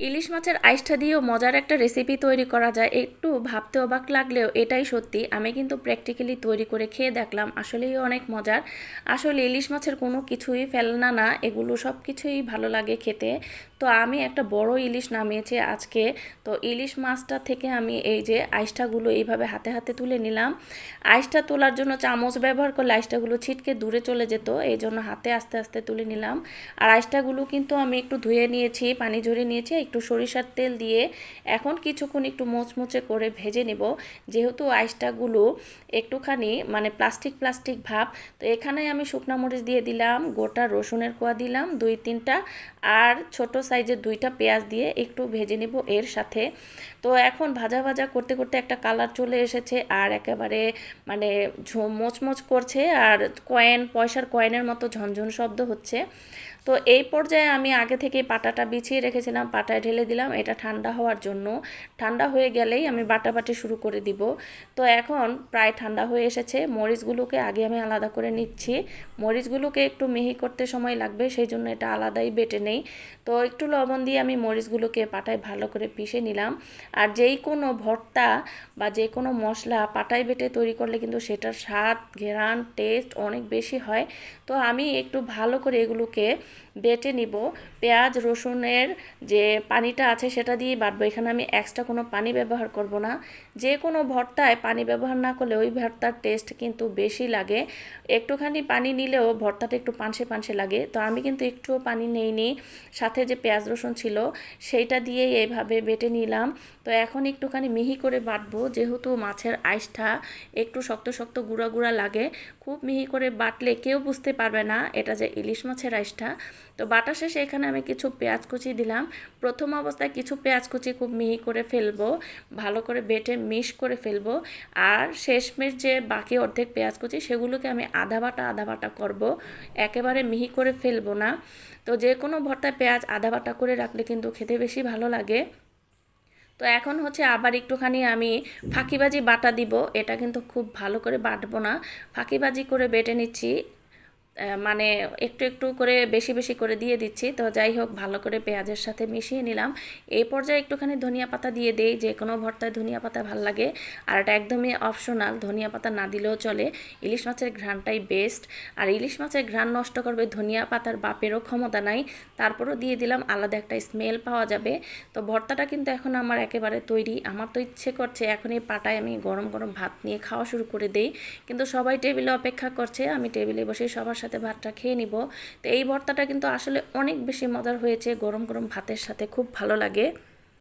ইলিশ মাছের আইসটা দিয়েও মজার একটা রেসিপি তৈরি করা যায়। একটু ভাবতে অবাক লাগলেও এটাই সত্যি। আমি কিন্তু প্র্যাকটিক্যালি তৈরি করে খেয়ে দেখলাম। আসলেই অনেক মজার। আসলে ইলিশ মাছের কোনো কিছুই ফেলনা না। এগুলো সব কিছুই ভালো লাগে খেতে। তো আমি একটা বড় ইলিশ নামিয়েছি আজকে। তো ইলিশ মাছটা থেকে আমি এই যে আইসটাগুলো এইভাবে হাতে হাতে তুলে নিলাম। আইসটা তোলার জন্য চামচ ব্যবহার করলে আইসটাগুলো ছিটকে দূরে চলে যেত। এই জন্য হাতে আস্তে আস্তে তুলে নিলাম। আর আইসটাগুলো কিন্তু আমি একটু ধুয়ে নিয়েছি, পানি ঝরিয়ে নিয়েছি একটু সরিষার তেল দিয়ে এখন কিছুক্ষণ একটু মোচমুচে করে ভেজে নেব। যেহেতু আইসটাগুলো একটুখানি মানে প্লাস্টিক প্লাস্টিক ভাব, তো এখানে আমি শুকনো মরিচ দিয়ে দিলাম, গোটা রসুনের কোয়া দিলাম দুই তিনটা, আর ছোট সাইজের দুইটা পেঁয়াজ দিয়ে একটু ভেজে নেব এর সাথে। তো এখন ভাজা ভাজা করতে করতে একটা কালার চলে এসেছে, আর একেবারে মানে মোচমোচ করছে, আর কয়েন, পয়সার কয়েনের মতো ঝনঝন শব্দ হচ্ছে। তো এই পর্যায়ে আমি আগে থেকে পাটাটা বিছিয়ে রেখেছিলাম পাটায় ঢেলে দিলাম। এটা ঠান্ডা হওয়ার জন্য। ঠান্ডা হয়ে গেলেই আমি বাটা বাটি শুরু করে দিব। তো এখন প্রায় ঠান্ডা হয়ে এসেছে। মরিচগুলোকে আগে আমি আলাদা করে নিচ্ছি। মরিচগুলোকে একটু মিহি করতে সময় লাগবে, সেই জন্য এটা আলাদাই বেটে নেই। তো একটু লবণ দিয়ে আমি মরিচগুলোকে পাটায় ভালো করে পিষে নিলাম। আর যেই কোনো ভর্তা বা যে কোনো মশলা পাটায় বেটে তৈরি করলে কিন্তু সেটার স্বাদ ঘেরান টেস্ট অনেক বেশি হয়। তো আমি একটু ভালো করে এগুলোকে বেটে নিব। পেঁয়াজ, রসুনের যে পানিটা আছে সেটা দিয়ে বাটবো এখানে আমি এক্সট্রা কোনো পানি ব্যবহার করব না। যে কোনো ভর্তায় পানি ব্যবহার না করলে ওই ভর্তার টেস্ট কিন্তু বেশি লাগে। একটুখানি পানি নিলেও ভর্তাটা একটু পানসে পানসে লাগে। তো আমি কিন্তু একটুও পানি নেইনি। সাথে যে পেঁয়াজ রসুন ছিল, সেইটা দিয়েই এইভাবে বেটে নিলাম। তো এখন একটুখানি মিহি করে বাটবো। যেহেতু মাছের আইসটা একটু শক্ত শক্ত গুঁড়া গুঁড়া লাগে, খুব মিহি করে বাটলে কেউ বুঝতে পারবে না এটা যে ইলিশ মাছের আইসটা। তো বাটা শেষে এখানে আমি কিছু পেঁয়াজ কুচি দিলাম। প্রথম অবস্থায় কিছু পেঁয়াজ কুচি খুব মিহি করে ফেলব, ভালো করে বেটে মিশ করে ফেলব, আর শেষমেশ যে বাকি অর্ধেক পেঁয়াজ কুচি সেগুলোকে আমি আধা বাটা আধা বাটা করব, একেবারে মিহি করে ফেলব না। তো যে কোনো ভর্তায় পেঁয়াজ আধা বাটা করে রাখলে কিন্তু খেতে বেশি ভালো লাগে। তো এখন হচ্ছে আবার একটুখানি আমি ফাঁকিবাজি বাটা দিব, এটা কিন্তু খুব ভালো করে বাটবো না। ফাঁকিবাজি করে বেটে নিচ্ছি মানে একটু একটু করে বেশি বেশি করে দিয়ে দিচ্ছি। তো যাই হোক, ভালো করে পেঁয়াজের সাথে মিশিয়ে নিলাম। এই পর্যায়ে একটুখানি ধনিয়া পাতা দিয়ে দেই, যে কোনো ভর্তায় ধনিয়া পাতা ভালো লাগে। আর এটা একদমই অপশনাল ধনিয়া পাতা না দিলেও চলে। ইলিশ মাছের ঘ্রাণটাই বেস্ট আর ইলিশ মাছের ঘ্রাণ নষ্ট করবে ধনিয়া পাতার বাপেরও ক্ষমতা নাই। তারপরও দিয়ে দিলাম আলাদা একটা স্মেল পাওয়া যাবে। তো ভর্তাটা কিন্তু এখন আমার একেবারে তৈরি। আমার তো ইচ্ছে করছে এখন এই পাটায় আমি গরম গরম ভাত নিয়ে খাওয়া শুরু করে দেই। কিন্তু সবাই টেবিলে অপেক্ষা করছে, আমি টেবিলে বসে সবার সাথে ভাতটা খেয়ে নিব। তো এই ভর্তাটা কিন্তু আসলে অনেক বেশি মজার হয়েছে। গরম গরম ভাতের সাথে খুব ভালো লাগে।